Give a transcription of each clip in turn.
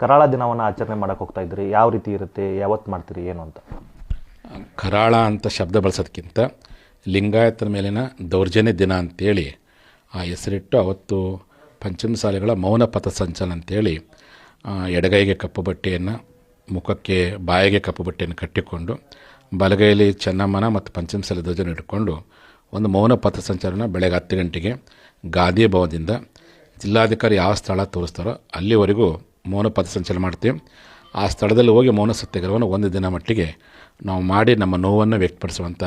ಕರಾಳ ದಿನವನ್ನು ಆಚರಣೆ ಮಾಡಕ್ಕೆ ಹೋಗ್ತಾ ಇದ್ರಿ ಯಾವ ರೀತಿ ಇರುತ್ತೆ? ಯಾವತ್ತು ಮಾಡ್ತೀರಿ? ಏನು ಅಂತ? ಕರಾಳ ಅಂತ ಶಬ್ದ ಬಳಸೋದಕ್ಕಿಂತ ಲಿಂಗಾಯತರ ಮೇಲಿನ ದೌರ್ಜನ್ಯ ದಿನ ಅಂತೇಳಿ ಆ ಹೆಸರಿಟ್ಟು ಅವತ್ತು ಪಂಚಮಸಾಲಿಗಳ ಮೌನ ಪಥಸಂಚಲನ ಅಂತೇಳಿ ಆ, ಎಡಗೈಗೆ ಕಪ್ಪು ಬಟ್ಟೆಯನ್ನು ಮುಖಕ್ಕೆ ಬಾಯಿಗೆ ಕಪ್ಪು ಬಟ್ಟೆಯನ್ನು ಕಟ್ಟಿಕೊಂಡು ಬಲಗೈಯಲ್ಲಿ ಚೆನ್ನಮ್ಮನ ಮತ್ತು ಪಂಚಮಸಾಲಿ ಧ್ವಜನ ಇಟ್ಕೊಂಡು ಒಂದು ಮೌನ ಪಥಸಂಚಲನ ಬೆಳಗ್ಗೆ ಹತ್ತು ಗಂಟೆಗೆ ಗಾಂಧಿ ಭವನದಿಂದ ಜಿಲ್ಲಾಧಿಕಾರಿ ಯಾವ ಸ್ಥಳ ತೋರಿಸ್ತಾರೋ ಅಲ್ಲಿವರೆಗೂ ಮೌನ ಪಥಸಂಚಲನ ಮಾಡ್ತೀವಿ. ಆ ಸ್ಥಳದಲ್ಲಿ ಹೋಗಿ ಮೌನ ಸತ್ಯಾಗ್ರಹವನ್ನು ಒಂದು ದಿನ ಮಟ್ಟಿಗೆ ನಾವು ಮಾಡಿ ನಮ್ಮ ನೋವನ್ನು ವ್ಯಕ್ತಪಡಿಸುವಂಥ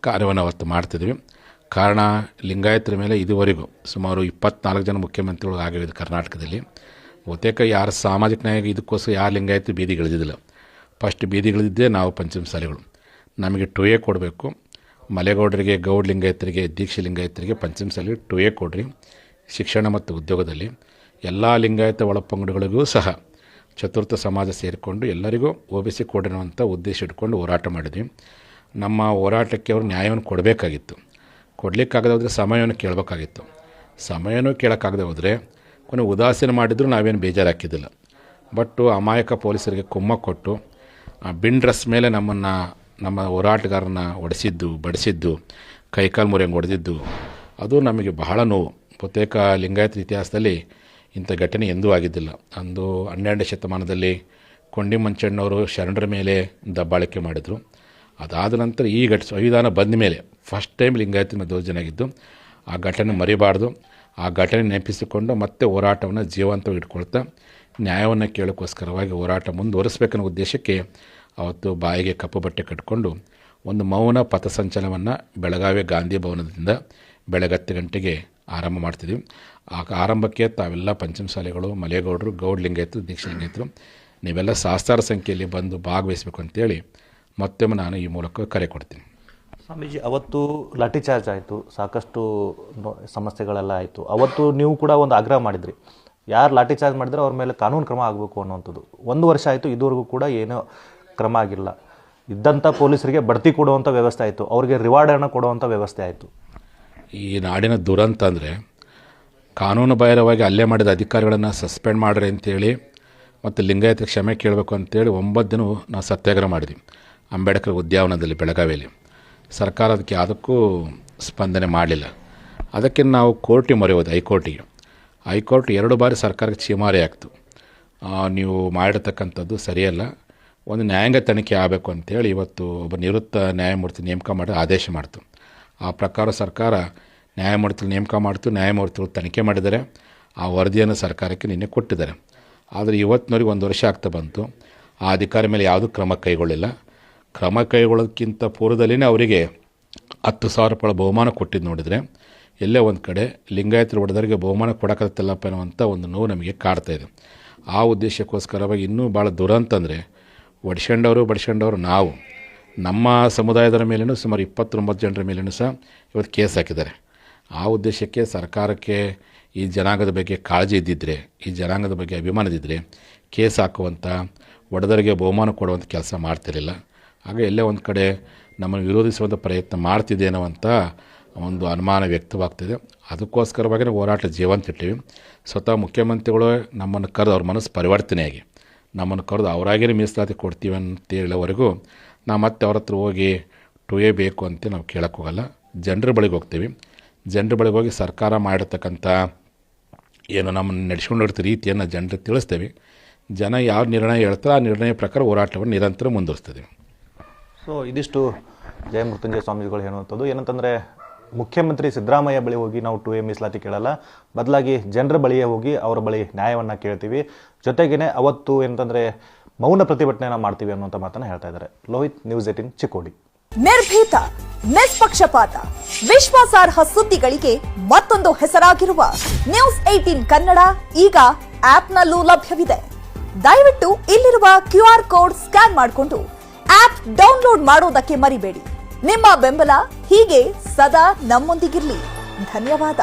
ಕಾರ್ಯವನ್ನು ಅವತ್ತು ಮಾಡ್ತಿದ್ವಿ. ಕಾರಣ ಲಿಂಗಾಯತರ ಮೇಲೆ ಇದುವರೆಗೂ ಸುಮಾರು ಇಪ್ಪತ್ನಾಲ್ಕು ಜನ ಮುಖ್ಯಮಂತ್ರಿಗಳು ಆಗಿರೋದು ಕರ್ನಾಟಕದಲ್ಲಿ. ಬಹುತೇಕ ಯಾರು ಸಾಮಾಜಿಕ ನ್ಯಾಯ ಇದಕ್ಕೋಸ್ಕರ ಯಾರು ಲಿಂಗಾಯತ ಬೀದಿಗಿಳಿದಿಲ್ಲ ಫಸ್ಟ್ ಬೀದಿಗಳಿದ್ದೇ ನಾವು ಪಂಚಮ ಪಂಚಮಸಾಲಿಗಳು ನಮಗೆ ಟು ಎ ಕೊಡಬೇಕು. ಮಲೆಗೌಡರಿಗೆ, ಗೌಡ್ ಲಿಂಗಾಯತರಿಗೆ, ದೀಕ್ಷೆ ಲಿಂಗಾಯತರಿಗೆ ಪಂಚಮಸಾಲಿ ಟು ಎ ಕೊಡ್ರಿ. ಶಿಕ್ಷಣ ಮತ್ತು ಉದ್ಯೋಗದಲ್ಲಿ. ಎಲ್ಲ ಲಿಂಗಾಯತ ಒಳಪಂಗಡಗಳಿಗೂ ಸಹ ಚತುರ್ಥ ಸಮಾಜ ಸೇರಿಕೊಂಡು ಎಲ್ಲರಿಗೂ ಒ ಬಿ ಸಿ ಕೊಡಿರುವಂಥ ಉದ್ದೇಶ ಇಟ್ಕೊಂಡು ಹೋರಾಟ ಮಾಡಿದ್ವಿ. ನಮ್ಮ ಹೋರಾಟಕ್ಕೆ ಅವರು ನ್ಯಾಯವನ್ನು ಕೊಡಬೇಕಾಗಿತ್ತು. ಕೊಡಲಿಕ್ಕಾಗದೆ ಹೋದರೆ ಸಮಯವನ್ನು ಕೇಳಬೇಕಾಗಿತ್ತು. ಸಮಯನೂ ಕೇಳೋಕ್ಕಾಗದೆ ಹೋದರೆ ಕೊನೆ ಉದಾಸೀನ ಮಾಡಿದರೂ ನಾವೇನು ಬೇಜಾರು ಹಾಕಿದ್ದಿಲ್ಲ ಬಟ್ಟು ಅಮಾಯಕ ಪೊಲೀಸರಿಗೆ ಕುಮ್ಮ ಕೊಟ್ಟು ಬಿನ್ ಡ್ರೆಸ್ ಮೇಲೆ ನಮ್ಮನ್ನು, ನಮ್ಮ ಹೋರಾಟಗಾರನ ಹೊಡೆಸಿದ್ದು, ಬಡಿಸಿದ್ದು, ಕೈಕಾಲು ಮುರಿಯಂಗೆ ಹೊಡೆದಿದ್ದು, ಅದು ನಮಗೆ ಬಹಳ ನೋವು. ಬಹುತೇಕ ಲಿಂಗಾಯತ ಇತಿಹಾಸದಲ್ಲಿ ಇಂಥ ಘಟನೆ ಎಂದೂ ಆಗಿದ್ದಿಲ್ಲ. ಅಂದು ಹನ್ನೆರಡನೇ ಶತಮಾನದಲ್ಲಿ ಕೊಂಡಿ ಮಂಚಣ್ಣವರು ಶರಣರ ಮೇಲೆ ದಬ್ಬಾಳಿಕೆ ಮಾಡಿದರು. ಅದಾದ ನಂತರ ಈ ಘಟ, ಸಂವಿಧಾನ ಬಂದ ಮೇಲೆ ಫಸ್ಟ್ ಟೈಮ್ ಲಿಂಗಾಯತ ದೌರ್ಜನಾಗಿದ್ದು ಆ ಘಟನೆ ಮರಿಬಾರ್ದು. ಆ ಘಟನೆ ನೆನಪಿಸಿಕೊಂಡು ಮತ್ತೆ ಹೋರಾಟವನ್ನು ಜೀವಂತವಾಗಿ ಇಟ್ಕೊಳ್ತಾ, ನ್ಯಾಯವನ್ನು ಕೇಳೋಕ್ಕೋಸ್ಕರವಾಗಿ ಹೋರಾಟ ಮುಂದುವರಿಸಬೇಕನ್ನೋ ಉದ್ದೇಶಕ್ಕೆ ಅವತ್ತು ಬಾಯಿಗೆ ಕಪ್ಪು ಬಟ್ಟೆ ಕಟ್ಕೊಂಡು ಒಂದು ಮೌನ ಪಥಸಂಚಲನವನ್ನು ಬೆಳಗಾವಿ ಗಾಂಧಿ ಭವನದಿಂದ ಬೆಳಗತ್ತು ಗಂಟೆಗೆ ಆರಂಭ ಮಾಡ್ತಿದ್ವಿ. ಆ ಆರಂಭಕ್ಕೆ ತಾವೆಲ್ಲ ಪಂಚಮಸಾಲೆಗಳು, ಮಲೆಗೌಡರು ಗೌಡ್ ದೀಕ್ಷಲಿಂಗಾಯತರು ದೀಕ್ಷಾ ಲಿಂಗಾಯತರು ನೀವೆಲ್ಲ ಸಹಸ್ರಾರ ಸಂಖ್ಯೆಯಲ್ಲಿ ಬಂದು ಭಾಗವಹಿಸಬೇಕು ಅಂತೇಳಿ ಮತ್ತೊಮ್ಮೆ ನಾನು ಈ ಮೂಲಕ ಕರೆ ಕೊಡ್ತೀನಿ. ಸ್ವಾಮೀಜಿ, ಅವತ್ತು ಲಾಠಿ ಚಾರ್ಜ್ ಆಯಿತು, ಸಾಕಷ್ಟು ಸಮಸ್ಯೆಗಳೆಲ್ಲ ಆಯಿತು. ಅವತ್ತು ನೀವು ಕೂಡ ಒಂದು ಆಗ್ರಹ ಮಾಡಿದ್ರಿ. ಯಾರು ಲಾಠಿ ಚಾರ್ಜ್ ಮಾಡಿದ್ರೆ ಅವ್ರ ಮೇಲೆ ಕಾನೂನು ಕ್ರಮ ಆಗಬೇಕು ಅನ್ನುವಂಥದ್ದು. ಒಂದು ವರ್ಷ ಆಯಿತು, ಇದುವರೆಗೂ ಕೂಡ ಏನೋ ಕ್ರಮ ಆಗಿಲ್ಲ. ಇದ್ದಂಥ ಪೊಲೀಸರಿಗೆ ಬಡ್ತಿ ಕೊಡುವಂಥ ವ್ಯವಸ್ಥೆ ಆಯಿತು. ಅವರಿಗೆ ರಿವಾರ್ಡ್ ಹಣ ಕೊಡುವಂಥ ವ್ಯವಸ್ಥೆ ಆಯಿತು. ಈ ನಾಡಿನ ದುರಂತ ಅಂದರೆ ಕಾನೂನು ಬಾಹಿರವಾಗಿ ಹಲ್ಲೆ ಮಾಡಿದ ಅಧಿಕಾರಿಗಳನ್ನು ಸಸ್ಪೆಂಡ್ ಮಾಡ್ರಿ ಅಂತೇಳಿ ಮತ್ತು ಲಿಂಗಾಯತ ಕ್ಷಮೆ ಕೇಳಬೇಕು ಅಂತೇಳಿ ಒಂಬತ್ತು ದಿನ ನಾವು ಸತ್ಯಾಗ್ರಹ ಮಾಡಿದ್ವಿ. ಅಂಬೇಡ್ಕರ್ ಉದ್ಯಾನವನದಲ್ಲಿ ಬೆಳಗಾವಿಯಲ್ಲಿ. ಸರ್ಕಾರ ಅದಕ್ಕೆ ಯಾವುದಕ್ಕೂ ಸ್ಪಂದನೆ ಮಾಡಲಿಲ್ಲ. ಅದಕ್ಕೆ ನಾವು ಕೋರ್ಟಿಗೆ ಮೊರೆ ಹೋದೆ ಹೈಕೋರ್ಟಿಗೆ. ಹೈಕೋರ್ಟ್ ಎರಡು ಬಾರಿ ಸರ್ಕಾರಕ್ಕೆ ಚೀಮಾರಿ ಆಗ್ತು ನೀವು ಮಾಡಿರ್ತಕ್ಕಂಥದ್ದು ಸರಿಯಲ್ಲ. ಒಂದು ನ್ಯಾಯಾಂಗ ತನಿಖೆ ಆಗಬೇಕು ಅಂತೇಳಿ ಇವತ್ತು ಒಬ್ಬ ನಿವೃತ್ತ ನ್ಯಾಯಮೂರ್ತಿ ನೇಮಕ ಮಾಡಿ ಆದೇಶ ಮಾಡ್ತು. ಆ ಪ್ರಕಾರ ಸರ್ಕಾರ ನ್ಯಾಯಮೂರ್ತಿಗಳು ನೇಮಕ ಮಾಡ್ತು, ನ್ಯಾಯಮೂರ್ತಿಗಳು ತನಿಖೆ ಮಾಡಿದ್ದಾರೆ. ಆ ವರದಿಯನ್ನು ಸರ್ಕಾರಕ್ಕೆ ನಿನ್ನೆ ಕೊಟ್ಟಿದ್ದಾರೆ. ಆದರೆ ಇವತ್ತಿನವರೆಗೆ ಒಂದು ವರ್ಷ ಆಗ್ತಾ ಬಂತು. ಆ ಅಧಿಕಾರಿ ಮೇಲೆ ಯಾವುದೂ ಕ್ರಮ ಕೈಗೊಳ್ಳಿಲ್ಲ. ಕ್ರಮ ಕೈಗೊಳ್ಳೋದಕ್ಕಿಂತ ಪೂರ್ವದಲ್ಲಿನೇ ಅವರಿಗೆ ಹತ್ತು ಸಾವಿರ ರೂಪಾಯಿ ಬಹುಮಾನ ಕೊಟ್ಟಿದ್ದು ನೋಡಿದರೆ, ಎಲ್ಲೇ ಒಂದು ಕಡೆ ಲಿಂಗಾಯತರು ಹೊಡೆದವರಿಗೆ ಬಹುಮಾನ ಕೊಡೋಕತ್ತಲ್ಲಪ್ಪ ಅನ್ನುವಂಥ ಒಂದು ನೋವು ನಮಗೆ ಕಾಡ್ತಾ ಇದೆ. ಆ ಉದ್ದೇಶಕ್ಕೋಸ್ಕರವಾಗಿ ಇನ್ನೂ ಭಾಳ ದುರಂತಂದರೆ ಒಡ್ಸ್ಕೊಂಡವರು, ಬಡ್ಸ್ಕೊಂಡವರು ನಾವು. ನಮ್ಮ ಸಮುದಾಯದರ ಮೇಲೂ ಸುಮಾರು ಇಪ್ಪತ್ತೊಂಬತ್ತು ಜನರ ಮೇಲೂ ಸಹ ಇವತ್ತು ಕೇಸ್ ಹಾಕಿದ್ದಾರೆ. ಆ ಉದ್ದೇಶಕ್ಕೆ ಸರ್ಕಾರಕ್ಕೆ ಈ ಜನಾಂಗದ ಬಗ್ಗೆ ಕಾಳಜಿ ಇದ್ದಿದ್ದರೆ ಈ ಜನಾಂಗದ ಬಗ್ಗೆ ಅಭಿಮಾನದಿದ್ದರೆ ಕೇಸ್ ಹಾಕುವಂಥ ಒಡೆದರಿಗೆ ಬಹುಮಾನ ಕೊಡುವಂಥ ಕೆಲಸ ಮಾಡ್ತಿರಲಿಲ್ಲ. ಆಗ ಎಲ್ಲೇ ಒಂದು ಕಡೆ ನಮ್ಮನ್ನು ವಿರೋಧಿಸುವಂಥ ಪ್ರಯತ್ನ ಮಾಡ್ತಿದೆ ಅನ್ನುವಂಥ ಒಂದು ಅನುಮಾನ ವ್ಯಕ್ತವಾಗ್ತಿದೆ. ಅದಕ್ಕೋಸ್ಕರವಾಗಿ ಹೋರಾಟ ಜೀವಂತ ಇಟ್ಟಿವಿ. ಸ್ವತಃ ಮುಖ್ಯಮಂತ್ರಿಗಳು ನಮ್ಮನ್ನು ಕರೆದು ಅವ್ರ ಮನಸ್ಸು ಪರಿವರ್ತನೆಯಾಗಿ, ನಮ್ಮನ್ನು ಕರೆದು ಅವರಾಗೇ ಮೀಸಲಾತಿ ಕೊಡ್ತೀವಿ ಅಂತ ಹೇಳೋವರೆಗೂ ನಾವು ಮತ್ತೆ ಅವ್ರ ಹತ್ರ ಹೋಗಿ ಟು ಎ ಬೇಕು ಅಂತ ನಾವು ಕೇಳಕ್ಕೆ ಹೋಗಲ್ಲ. ಜನರ ಬಳಿಗೆ ಹೋಗ್ತೀವಿ. ಜನರ ಬಳಿಗೆ ಹೋಗಿ ಸರ್ಕಾರ ಮಾಡಿರ್ತಕ್ಕಂಥ ಏನು ನಮ್ಮನ್ನು ನಡೆಸ್ಕೊಂಡು ಹೋಗ್ತ ರೀತಿಯನ್ನು ಜನರಿಗೆ ತಿಳಿಸ್ತೇವೆ. ಜನ ಯಾವ ನಿರ್ಣಯ ಹೇಳ್ತಾರೆ ಆ ನಿರ್ಣಯ ಪ್ರಕಾರ ಹೋರಾಟವನ್ನು ನಿರಂತರ ಮುಂದುವರಿಸ್ತದೆ. ಸೊ ಇದಿಷ್ಟು ಜಯ ಸ್ವಾಮಿಗಳು ಹೇಳುವಂಥದ್ದು. ಏನಂತಂದರೆ, ಮುಖ್ಯಮಂತ್ರಿ ಸಿದ್ದರಾಮಯ್ಯ ಬಳಿ ಹೋಗಿ ನಾವು ಟು ಎ ಮೀಸಲಾತಿ ಕೇಳಲ್ಲ. ಬದಲಾಗಿ ಜನರ ಬಳಿಯೇ ಹೋಗಿ ಅವರ ಬಳಿ ನ್ಯಾಯವನ್ನು ಕೇಳ್ತೀವಿ. ಜೊತೆಗೇ ಅವತ್ತು ಏನಂತಂದರೆ ಮೌನ ಪ್ರತಿಭಟನೆಯನ್ನು ಮಾಡ್ತೀವಿ ಅನ್ನುವಂಥ ಮಾತನ್ನು ಹೇಳ್ತಾ ಇದ್ದಾರೆ. Lohith news eighteen Chikkodi. ನಿರ್ಭೀತ, ನಿಷ್ಪಕ್ಷಪಾತ, ವಿಶ್ವಾಸಾರ್ಹ ಸುದ್ದಿಗಳಿಗೆ ಮತ್ತೊಂದು ಹೆಸರಾಗಿರುವ ನ್ಯೂಸ್ ಏಟೀನ್ ಕನ್ನಡ ಈಗ ಆಪ್ನಲ್ಲೂ ಲಭ್ಯವಿದೆ. ದಯವಿಟ್ಟು ಇಲ್ಲಿರುವ ಕ್ಯೂ ಕೋಡ್ ಸ್ಕ್ಯಾನ್ ಮಾಡಿಕೊಂಡು ಆಪ್ ಡೌನ್ಲೋಡ್ ಮಾಡೋದಕ್ಕೆ ಮರಿಬೇಡಿ. ನಿಮ್ಮ ಬೆಂಬಲ ಹೀಗೆ ಸದಾ ನಮ್ಮೊಂದಿಗಿರಲಿ. ಧನ್ಯವಾದ.